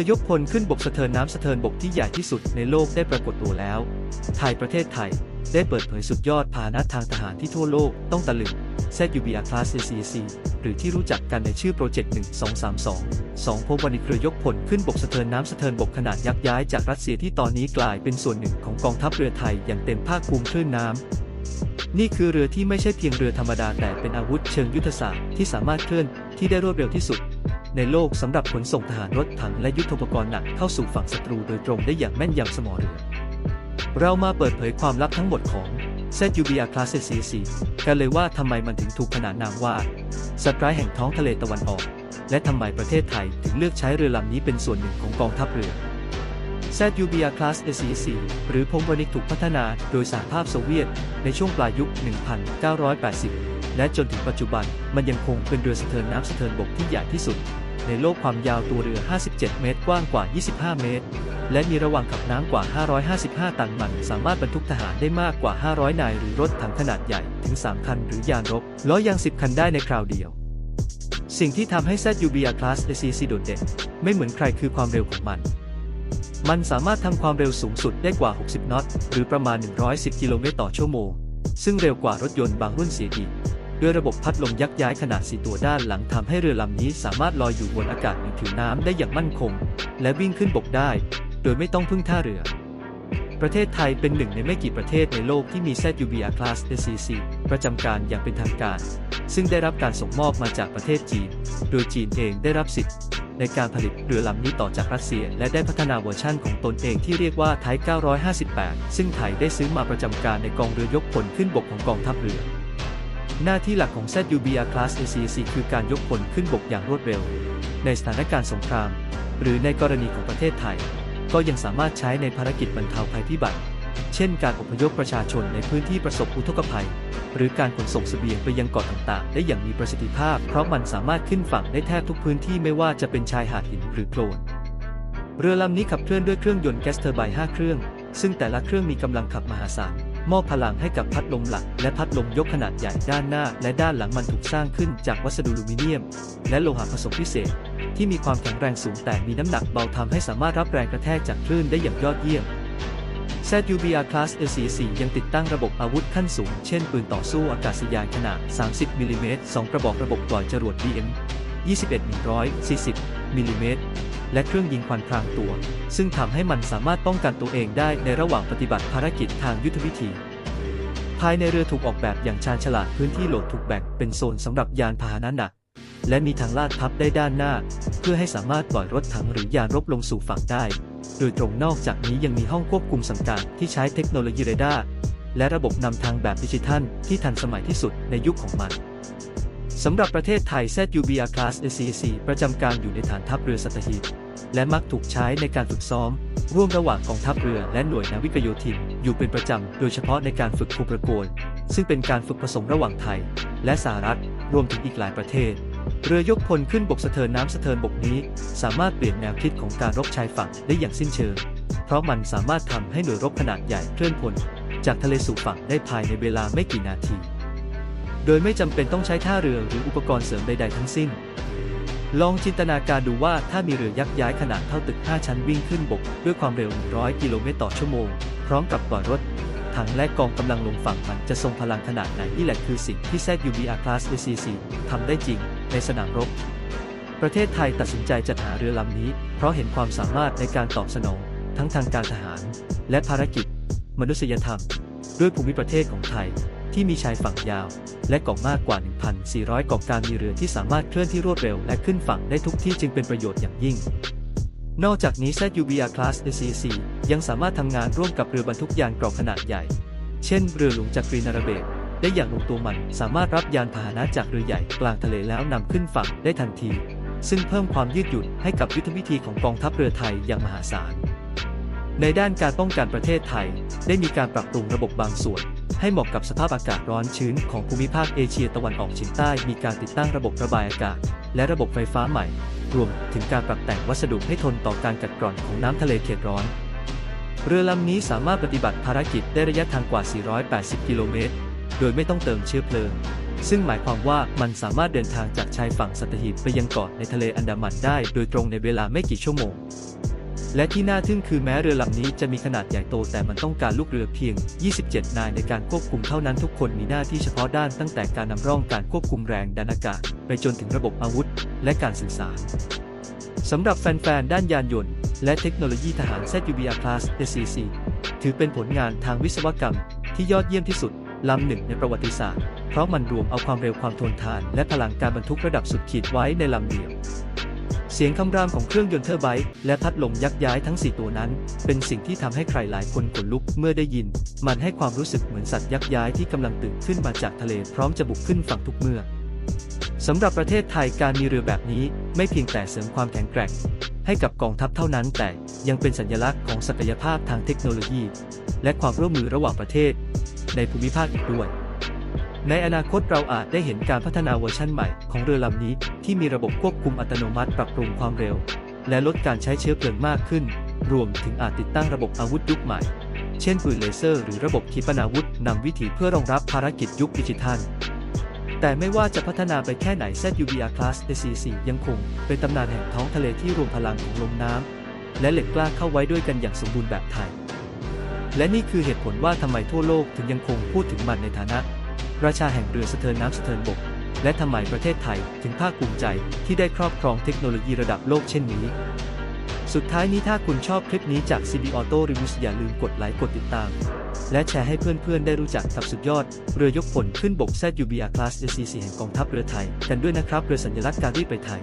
อยกพลขึ้นบกสะเทินน้ำสะเทินบกที่ใหญ่ที่สุดในโลกได้ปรากฏตัวแล้ว ไทยประเทศไทย ได้เปิดเผยสุดยอดพาหนะทางทหารที่ทั่วโลกต้องตะลึง ZUBR Class ACC หรือที่รู้จักกันในชื่อโปรเจกต์1232 2พบวันในเครือยกพลขึ้นบกสะเทินน้ำสะเทินบกขนาดยักษ์ย้ายจากรัสเซียที่ตอนนี้กลายเป็นส่วนหนึ่งของกองทัพเรือไทยอย่างเต็มภาคภูมิคลื่นน้ำ นี่คือเรือที่ไม่ใช่เพียงเรือธรรมดาแต่เป็นอาวุธเชิงยุทธศาสตร์ที่สามารถเคลื่อนที่ได้รวดเร็วที่สุด ในโลกสำหรับขนส่งทหารรถถังและยุทโธปกรณ์หนักเข้าสู่ฝั่งศัตรูโดยตรงได้อย่างแม่นยำสมอเรือเรามาเปิดเผยความลับทั้งหมดของ ZUBR Class CC กันเลยว่าทำไมมันถึงถูกขนานนามว่า สัตว์ร้ายแห่งท้องทะเลตะวันออก และทำไมประเทศไทยถึงเลือกใช้เรือลำนี้เป็นส่วนหนึ่งของกองทัพเรือ ZUBR Class ACC หรือพงวนิกถูกพัฒนาโดยสหภาพโซเวียตในช่วงปลายยุค 1980 และจนถึงปัจจุบันมันยังคงเป็นเรือสะเทินน้ำสะเทินบกที่ใหญ่ที่สุด ในโลกความยาวตัวเรือ 57 เมตร กว้างกว่า 25 เมตร และมีระหว่างขับน้ำกว่า 555 ตันมัน สามารถบรรทุกทหารได้มากกว่า 500 นายหรือรถถังขนาดใหญ่ถึง 3 คันหรือยานรบล้อยาง 10 คันได้ในคราวเดียว สิ่งที่ทำให้ ZUBR Class ACC โดดเด่นไม่เหมือนใครคือความเร็วของมันมันสามารถทำความเร็วสูงสุดได้กว่า 60 น็อต หรือประมาณ 110 กิโลเมตรต่อชั่วโมง ซึ่งเร็วกว่ารถยนต์บางรุ่นเสียอีก ด้วยระบบพัดลมยักย้ายขนาด 4 ตัวด้านหลังทำให้เรือลำนี้สามารถลอยอยู่บนอากาศเหนือผิวน้ำได้อย่างมั่นคง และวิ่งขึ้นบกได้ โดยไม่ต้องพึ่งท่าเรือ ประเทศไทยเป็นหนึ่งในไม่กี่ประเทศในโลกที่มี ZUBR Class ACC ประจำการอย่างเป็นทางการ ซึ่งได้รับการส่งมอบมาจากประเทศจีน โดยจีนเองได้รับสิทธิ์ในการผลิตเรือลำนี้ต่อจากรัสเซีย และได้พัฒนาเวอร์ชั่นของตนเองที่เรียกว่าไทย 958 ซึ่งไทยได้ซื้อมาประจำการในกองเรือยกพลขึ้นบกของกองทัพเรือ หน้าที่หลักของ ZUBR Class ACC คือการยกพลขึ้นบกอย่างรวดเร็ว ในสถานการณ์สงคราม หรือในกรณีของประเทศไทย ก็ยังสามารถใช้ในภารกิจบรรเทาภัยพิบัติ เช่นการอพยพประชาชนในพื้นที่ประสบอุทกภัย หรือการขนส่งสเสบียงไปยังเกาะต่างๆ ได้อย่างมีประสิทธิภาพ เพราะมันสามารถขึ้นฝั่งได้แทบทุกพื้นที่ไม่ว่าจะเป็นชายหาดหินหรือโคลนเรือลำนี้ขับเคลื่อนด้วยเครื่องยนต์แก๊สเทอร์ไบน์5เครื่อง ซึ่งแต่ละเครื่องมีกำลังขับมหาศาล มอบพลังให้กับพัดลมหลัก และพัดลมยกขนาดใหญ่ด้านหน้า และด้านหลังมันถูกสร้างขึ้นจากวัสดุอลูมิเนียม และโลหะผสมพิเศษ ที่มีความแข็งแรงสูงแต่มีน้ำหนักเบาทำให้สามารถรับแรงกระแทกจากคลื่นได้อย่างยอดเยี่ยม ZUBR Class AC4 ยังติดตั้งระบบอาวุธขั้นสูง เช่นปืนต่อสู้อากาศยานขนาด 30 มิลลิเมตร 2 กระบอกระบบปล่อยจรวด BM 21 140 มิลลิเมตร และเครื่องยิงควันพรางตัว ซึ่งทำให้มันสามารถป้องกันตัวเองได้ในระหว่างปฏิบัติภารกิจทางยุทธวิธี ภายในเรือถูกออกแบบอย่างชาญฉลาดพื้นที่โหลดถูกแบ่งเป็นโซนสำหรับยานพาหนะหนัก และมีทางลาดพับได้ด้านหน้า เพื่อให้สามารถปล่อยรถถังหรือยานรบลงสู่ฝั่งได้ โดยตรงนอกจากนี้ยังมีห้องควบคุมสั่งการที่ใช้เทคโนโลยีเรดาร์และระบบนำทางแบบดิจิทัลที่ทันสมัยที่สุดในยุคของมัน สำหรับประเทศไทย ZUBR Class ACC ประจำการอยู่ในฐานทัพเรือสัตหีบและมักถูกใช้ในการฝึกซ้อม ร่วมระหว่างกองทัพเรือและหน่วยนาวิกโยธินอยู่เป็นประจำ โดยเฉพาะในการฝึกภูประโกนซึ่งเป็นการฝึกผสมระหว่างไทย และสหรัฐรวมถึงอีกหลายประเทศ เรือยกพลขึ้นบกสะเทินน้ำสะเทินบกนี้ สามารถเปลี่ยนแนวคิดของการรบชายฝั่งได้อย่างสิ้นเชิง เพราะมันสามารถทำให้หน่วยรบขนาดใหญ่เคลื่อนพลจากทะเลสู่ฝั่งได้ภายในเวลาไม่กี่นาที โดยไม่จำเป็นต้องใช้ท่าเรือหรืออุปกรณ์เสริมใด ๆ ทั้งสิ้น ลองจินตนาการดูว่าถ้ามีเรือยักษ์ย้ายขนาดเท่าตึก 5 ชั้นวิ่งขึ้นบก ด้วยความเร็ว 100 กิโลเมตรต่อชั่วโมง พร้อมกับปล่อยรถ ถังและกองกำลังลงฝั่งมันจะทรงพลังขนาดไหนนี่แหละคือสิ่งที่ ZUBR Class ACC ทำได้จริง ในสนามรบ ประเทศไทยตัดสินใจจัดหาเรือลำนี้ เพราะเห็นความสามารถในการตอบสนอง ทั้งทางการทหาร และภารกิจ มนุษยธรรม ด้วยภูมิประเทศของไทยที่มีชายฝั่งยาว และเกาะมากกว่า 1,400 เกาะการมีเรือที่สามารถเคลื่อนที่รวดเร็วและขึ้นฝั่งได้ทุกที่จึงเป็นประโยชน์อย่างยิ่ง นอกจากนี้ ZUBR Class ACC ยังสามารถทำงานร่วมกับเรือบรรทุกยานเกราะขนาดใหญ่ เช่น เรือหลวงจักรีนารเบศได้อย่างลงตัวมันสามารถรับยานพาหนะจากเรือใหญ่กลางทะเลแล้วนำขึ้นฝั่งได้ทันที ซึ่งเพิ่มความยืดหยุ่นให้กับยุทธวิธีของกองทัพเรือไทยอย่างมหาศาลในด้านการป้องกันประเทศไทย ได้มีการปรับปรุงระบบบางส่วน ให้เหมาะกับสภาพอากาศร้อนชื้นของภูมิภาคเอเชียตะวันออกเฉียงใต้มีการติดตั้งระบบระบายอากาศ และระบบไฟฟ้าใหม่ รวมถึงการปรับแต่งวัสดุให้ทนต่อการกัดกร่อนของน้ำทะเลเขตร้อนเรือลำนี้สามารถปฏิบัติภารกิจได้ระยะทางกว่า 480 กิโลเมตร โดยไม่ต้องเติมเชื้อเพลิง ซึ่งหมายความว่ามันสามารถเดินทางจากชายฝั่งสัตหีบไปยังเกาะในทะเลอันดามันได้ โดยตรงในเวลาไม่กี่ชั่วโมง และที่น่าทึ่งคือแม้เรือลำนี้จะมีขนาดใหญ่โตแต่มันต้องการลูกเรือเพียง 27 นายในการควบคุมเท่านั้นทุกคนมีหน้าที่เฉพาะด้านตั้งแต่การนำร่องการควบคุมแรงดันอากาศ ไปจนถึงระบบอาวุธ และการสื่อสารสำหรับแฟนๆ ด้านยานยนต์ และเทคโนโลยีทหาร ZUBR Class SCC ถือเป็นผลงานทางวิศวกรรมที่ยอดเยี่ยมที่สุดลำหนึ่งในประวัติศาสตร์ เพราะมันรวมเอาความเร็วความทนทาน และพลังการบรรทุกระดับสุดขีดไว้ในลำเดียว เสียงคำรามของเครื่องยนต์เทอร์ไบค์และพัดลมยักย้ายทั้ง 4 ตัวนั้น เป็นสิ่งที่ทำให้ใครหลายคนขนลุกเมื่อได้ยิน มันให้ความรู้สึกเหมือนสัตว์ยักย้ายที่กำลังตื่นขึ้นมาจากทะเลพร้อมจะบุกขึ้นฝั่งทุกเมื่อสำหรับประเทศไทยการมีเรือแบบนี้ไม่เพียงแต่เสริมความแข็งแกร่ง ให้กับกองทัพเท่านั้น แต่ยังเป็นสัญลักษณ์ของศักยภาพทางเทคโนโลยี และความร่วมมือระหว่างประเทศ ในภูมิภาคอีกด้วย ในอนาคตเราอาจได้เห็นการพัฒนาเวอร์ชั่นใหม่ของเรือลำนี้ที่มีระบบควบคุมอัตโนมัติปรับปรุงความเร็ว และลดการใช้เชื้อเพลิงมากขึ้น รวมถึงอาจติดตั้งระบบอาวุธยุคใหม่ เช่นปืนเลเซอร์หรือระบบขีปนาวุธนำวิถีเพื่อรองรับภารกิจยุคดิจิทัล แต่ไม่ว่าจะพัฒนาไปแค่ไหน ZUBR Class SCC ยังคง เป็นตำนานแห่งท้องทะเลที่รวมพลังของลมน้ำและเหล็กกล้าเข้าไว้ด้วยกันอย่างสมบูรณ์แบบไทย และนี่คือเหตุผลว่าทำไมทั่วโลกถึงยังคงพูดถึงมันในฐานะ ราชาแห่งเรือสะเทินน้ำสะเทินบก และทำไมประเทศไทยถึงภาคภูมิใจที่ได้ครอบครองเทคโนโลยีระดับโลกเช่นนี้ สุดท้ายนี้ถ้าคุณชอบคลิปนี้จาก CD Auto Reviews อย่าลืมกดไลค์กดติดตาม และแชร์ให้เพื่อนๆ ได้รู้จักกับสุดยอด เรือยกพลขึ้นบก ZUBR Class SCC แห่งกองทัพเรือไทย กันด้วยนะครับเรือสัญลักษณ์การรีบไปไทย